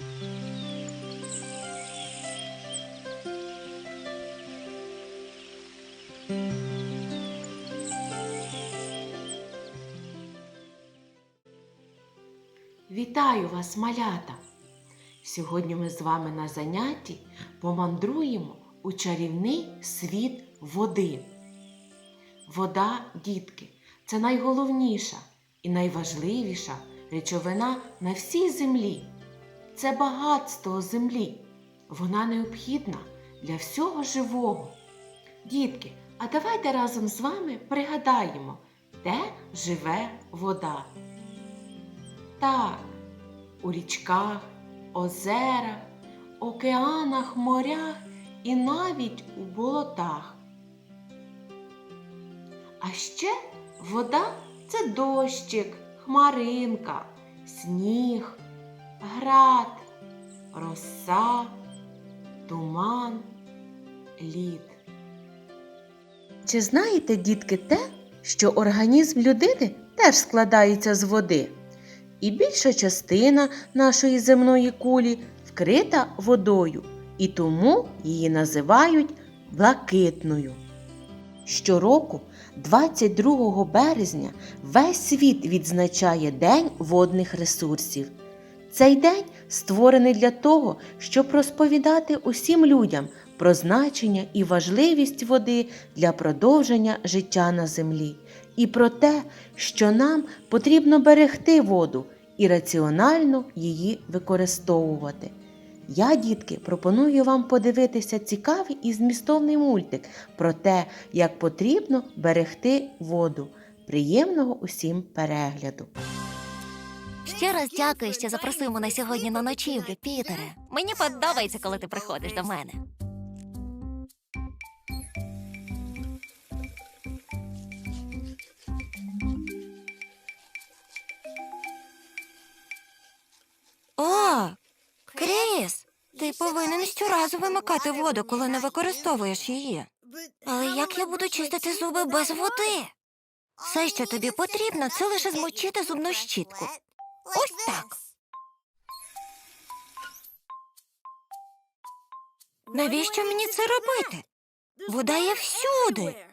Вітаю вас, малята! Сьогодні ми з вами на занятті помандруємо у чарівний світ води. Вода, дітки, це найголовніша і найважливіша речовина на всій землі. Це багатство землі. Вона необхідна для всього живого. Дітки, а давайте разом з вами пригадаємо, де живе вода. Так, у річках, озерах, океанах, морях і навіть у болотах. А ще вода це дощик, хмаринка, сніг, град, роса, туман, лід. Чи знаєте, дітки, те, що організм людини теж складається з води? І більша частина нашої земної кулі вкрита водою, і тому її називають блакитною. Щороку, 22 березня, весь світ відзначає День водних ресурсів. Цей день створений для того, щоб розповідати усім людям про значення і важливість води для продовження життя на землі, і про те, що нам потрібно берегти воду і раціонально її використовувати. Я, дітки, пропоную вам подивитися цікавий і змістовний мультик про те, як потрібно берегти воду. Приємного усім перегляду! Ще раз дякую, що запросив мене сьогодні на ночівлю, Пітере. Мені подобається, коли ти приходиш до мене. О, Кріс, ти повинен щоразу вимикати воду, коли не використовуєш її. Але як я буду чистити зуби без води? Все, що тобі потрібно, це лише змочити зубну щітку. Ось так. Навіщо мені це робити? Вода є всюди.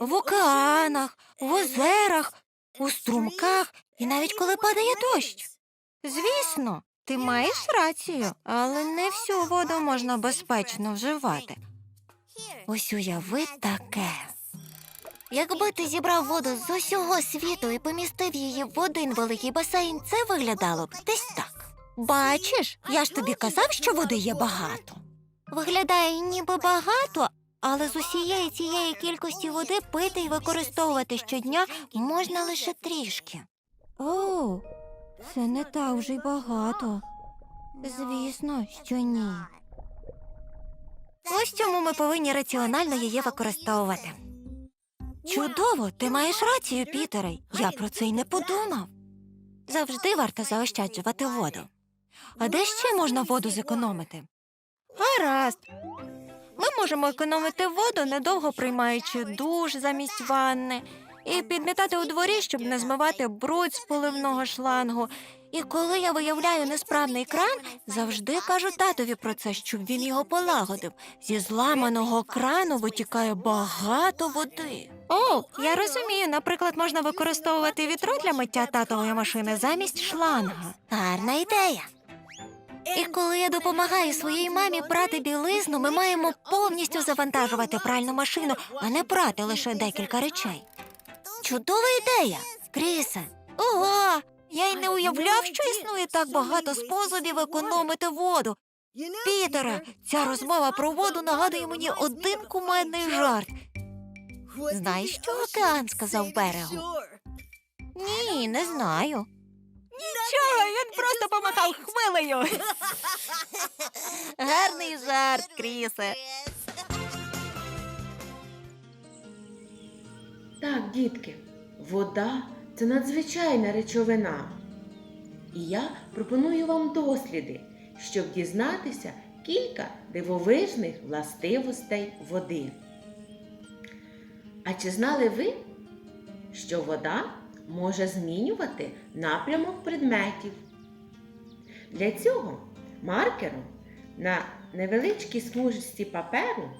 В океанах, в озерах, у струмках і навіть коли падає дощ. Звісно, ти маєш рацію, але не всю воду можна безпечно вживати. Ось уяви таке. Якби ти зібрав воду з усього світу і помістив її в один великий басейн, це виглядало б десь так. Бачиш, я ж тобі казав, що води є багато. Виглядає ніби багато, але з усієї цієї кількості води пити і використовувати щодня можна лише трішки. О, це не так вже й багато. Звісно, що ні. Ось чому ми повинні раціонально її використовувати. Чудово, ти маєш рацію, Пітере. Я про це й не подумав. Завжди варто заощаджувати воду. А де ще можна воду зекономити? Гаразд. Ми можемо економити воду, недовго приймаючи душ замість ванни, і підмітати у дворі, щоб не змивати бруд з поливного шлангу. І коли я виявляю несправний кран, завжди кажу татові про це, щоб він його полагодив. Зі зламаного крану витікає багато води. О, я розумію. Наприклад, можна використовувати вітро для миття татової машини замість шланга. Гарна ідея. І коли я допомагаю своїй мамі прати білизну, ми маємо повністю завантажувати пральну машину, а не прати лише декілька речей. Чудова ідея, Крісе. Ого! Я й не уявляв, що існує так багато способів економити воду. Пітере, ця розмова про воду нагадує мені один кумедний жарт. Знаєш, що океан сказав берегу? Ні, не знаю. Нічого, він просто помахав хвилею. Гарний жарт, Крісе. Так, дітки, вода це надзвичайна речовина. І я пропоную вам досліди, щоб дізнатися кілька дивовижних властивостей води. А чи знали ви, що вода може змінювати напрямок предметів? Для цього маркером на невеличкій смужці паперу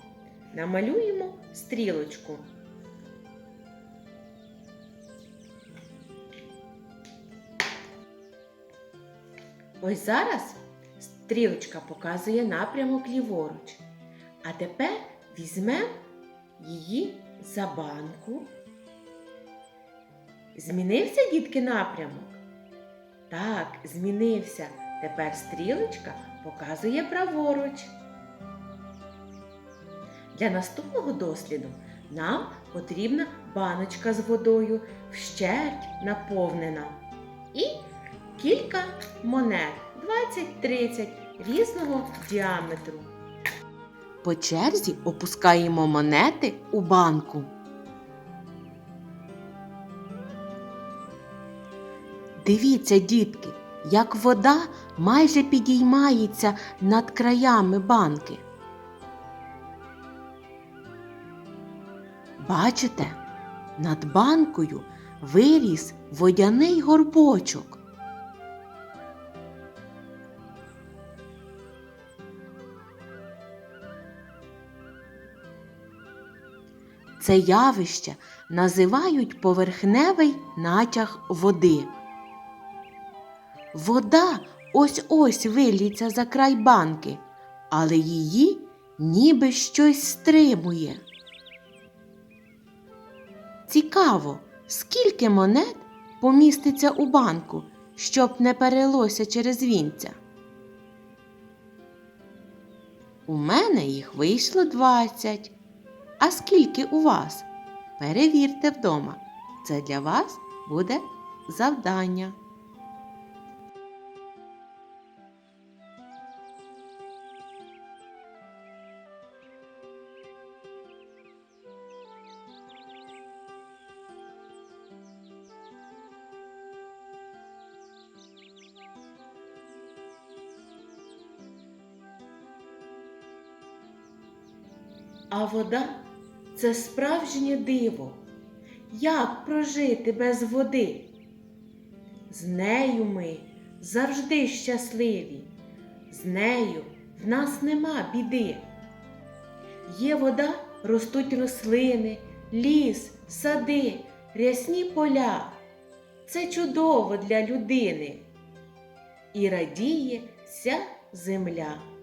намалюємо стрілочку. Ось зараз стрілочка показує напрямок ліворуч. А тепер візьмемо її за банку. Змінився, дітки, напрямок? Так, змінився. Тепер стрілочка показує праворуч. Для наступного досліду нам потрібна баночка з водою, вщерть наповнена. І кілька монет 20-30 різного діаметру. По черзі опускаємо монети у банку. Дивіться, дітки, як вода майже підіймається над краями банки. Бачите, над банкою виріс водяний горбочок. Це явище називають поверхневий натяг води. Вода ось ось виліться за край банки, але її ніби щось стримує. Цікаво, скільки монет поміститься у банку, щоб не перелося через вінця. У мене їх вийшло 20. А скільки у вас? Перевірте вдома. Це для вас буде завдання. А вода це справжнє диво. Як прожити без води? З нею ми завжди щасливі, з нею в нас нема біди. Є вода, ростуть рослини, ліс, сади, рясні поля. Це чудово для людини. І радіє вся земля.